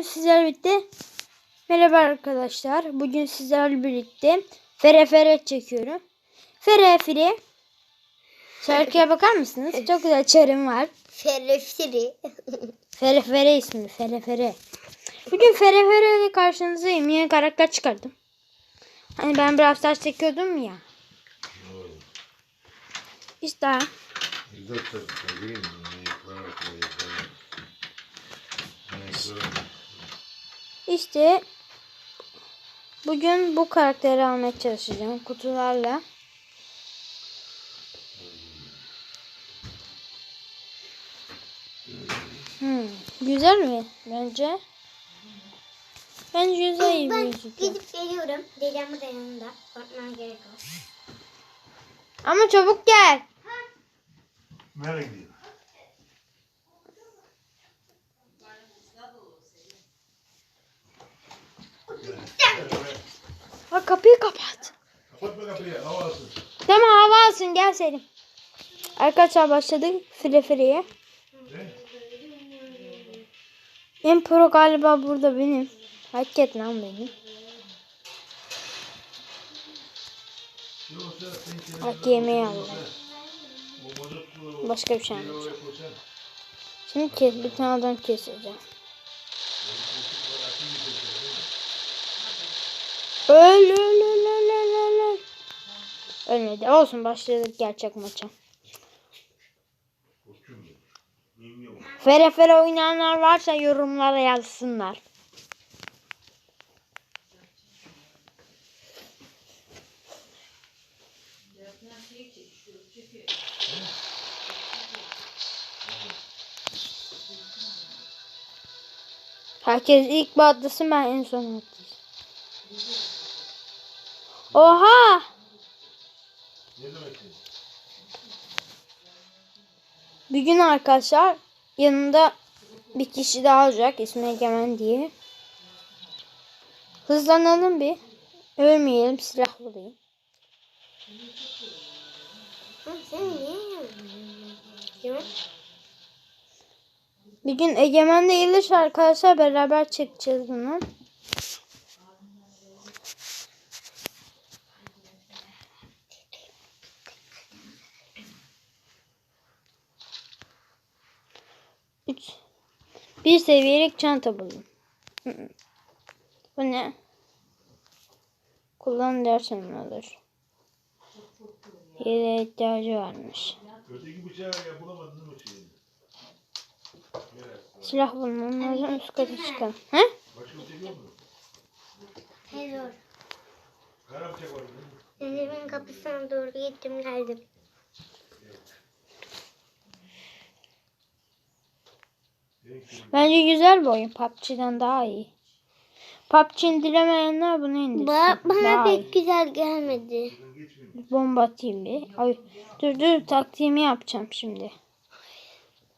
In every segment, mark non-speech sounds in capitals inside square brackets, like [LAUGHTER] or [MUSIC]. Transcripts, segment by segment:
bugün sizlerle birlikte Merhaba arkadaşlar. Bugün sizlerle birlikte Fere Fere çekiyorum. Fere Fere Şarkıya bakar mısınız? Çok güzel çarım var. Ferefiri. [LAUGHS] Fere Fere ismi. Fere Fere. Bugün Fere Fere ile karşınızdayım. Yeni karakter çıkardım. Hani ben biraz Stars çekiyordum ya. İşte Güzel İşte bugün bu karakteri almaya çalışacağım kutularla. Hmm, güzel mi bence? Bence güzel iyi Ben gözüküyor. gidip geliyorum. Dedem de yanında. Korkmana gerek yok. Ama çabuk gel. Nereye gidiyor? Ha, kapıyı kapat. Kapatma kapıyı, hava alsın. Tamam hava alsın gel Selim. Arkadaşlar başladık file fileye. En pro galiba burada benim. Hareket lan benim. Bak yemeği aldım. Başka bir şey almayacağım. Şimdi kes, bir tane adam keseceğim. Öl öl öl öl öl öl, öl. Ölmedi. Olsun başladık gerçek maça. Fere fere oynayanlar varsa yorumlara yazsınlar. Herkes ilk batlasın ben en son atlayayım. Oha! Bir gün arkadaşlar yanında bir kişi daha olacak ismi Egemen diye. Hızlanalım bir. Ölmeyelim silah bulayım. Sen niye. Bir gün Egemen de gelirse arkadaşlar beraber çekeceğiz bunu. Üç. Bir seviyelik çanta hı. Bu ne? Kullan dersen olur. Yere ihtiyacı varmış. Öteki bıçağı ya bulamadın mı şeyini? Silah bulmam lazım. Üst kata çıkalım. He? Başka bıçak yok mu? Terör. Kara bıçak var. mi? Dedemin kapısına doğru gittim geldim. Bence güzel bir oyun. PUBG'den daha iyi. PUBG indiremeyenler bunu indirsin. Ba bana Daha iyi. pek güzel gelmedi. Bomba atayım bir. Ay, dur dur taktiğimi yapacağım şimdi.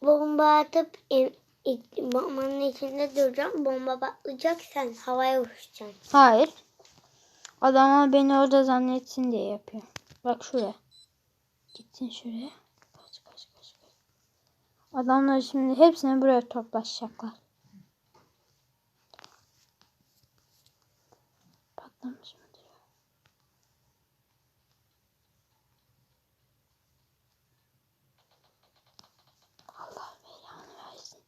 Bomba atıp e, e, bombanın içinde duracağım. Bomba patlayacak sen havaya uçacaksın. Hayır. Adamlar beni orada zannetsin diye yapıyor. Bak şuraya. Gittin şuraya. Kaç kaç kaç. kaç. Adamlar şimdi hepsini buraya toplaşacaklar. Patlamış mıdır? ya? Allah belanı versin.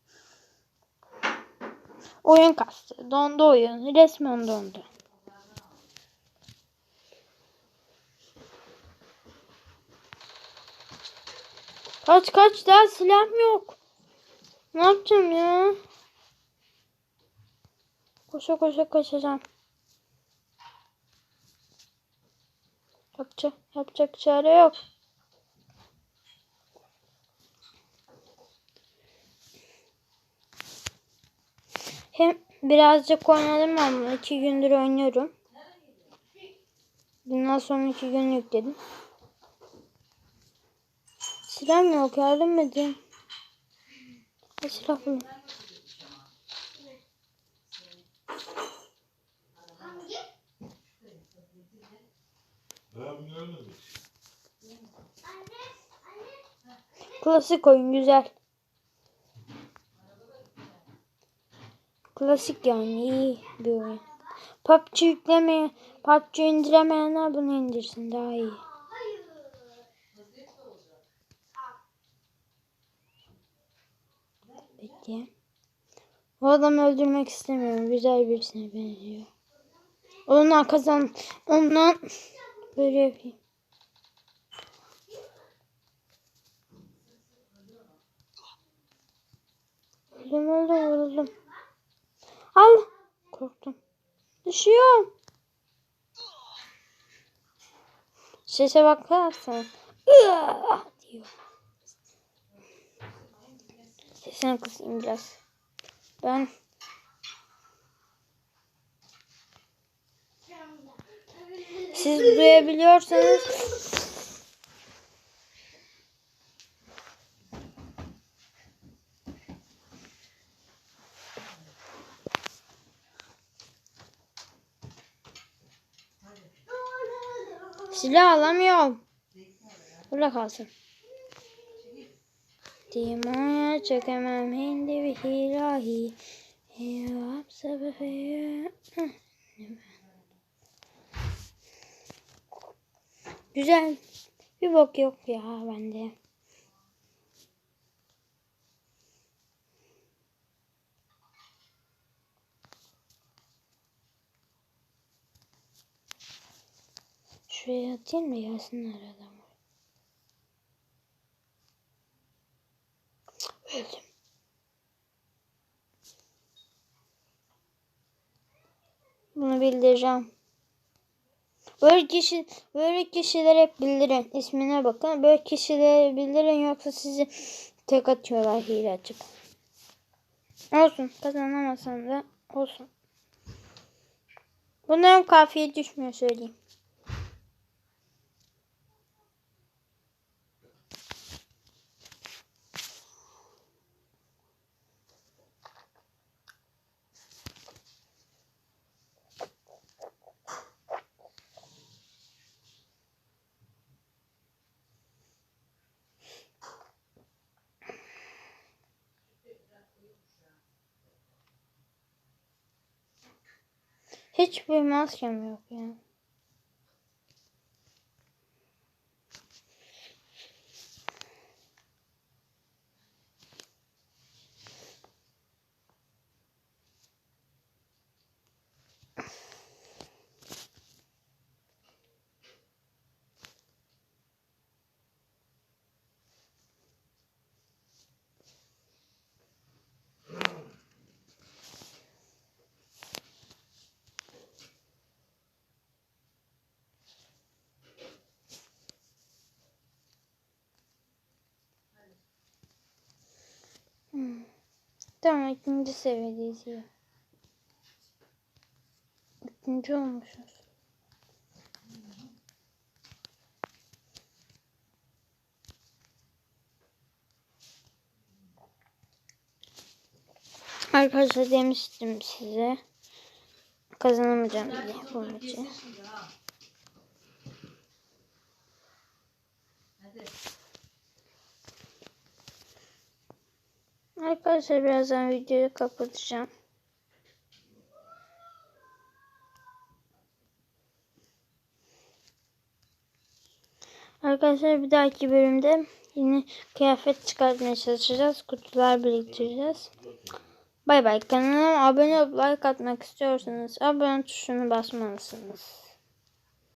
Oyun kastı. Dondu oyun. Resmen dondu. Kaç kaç daha silah yok. Ne yapacağım ya? Koşa koşa kaçacağım. Yapacak, yapacak çare yok. Hem birazcık oynadım bunu. iki gündür oynuyorum. Bundan sonra iki gün yükledim. Silahım yok yardım edin. Silah ölmedik. Klasik oyun güzel. Klasik yani iyi bir oyun. PUBG yüklemeyen, PUBG indiremeyenler bunu indirsin daha iyi. Peki. O adamı öldürmek istemiyorum. Güzel birisine benziyor. Onunla kazan. Onunla böyle yapayım. Öldüm öldüm vuruldum. Al. Korktum. Düşüyorum. Sese bakarsan. "Iıah!" diyor. Sesini kısayım biraz. Ben siz duyabiliyorsanız silah alamıyorum. Burada kalsın. Dimaya çekemem hindi bir ilahi. Yapsa be- Güzel. Bir bok yok ya bende. Şuraya atayım da gelsinler adamlar. Öldüm. Bunu bildireceğim. Böyle kişi böyle kişiler hep bildirin. İsmine bakın. Böyle kişileri bildirin yoksa sizi tek atıyorlar hile açıp. Olsun. Kazanamasan da olsun. Bunların kafiye düşmüyor söyleyeyim. Hiçbir maskem yok ya. Tamam ikinci seviyedeyiz ya. İkinci olmuşuz. Arkadaşlar demiştim size. Kazanamayacağım diye bu maçı. Arkadaşlar birazdan videoyu kapatacağım. Arkadaşlar bir dahaki bölümde yine kıyafet çıkartmaya çalışacağız. Kutular biriktireceğiz. Bay bay. Kanalıma abone olup like atmak istiyorsanız abone tuşunu basmalısınız.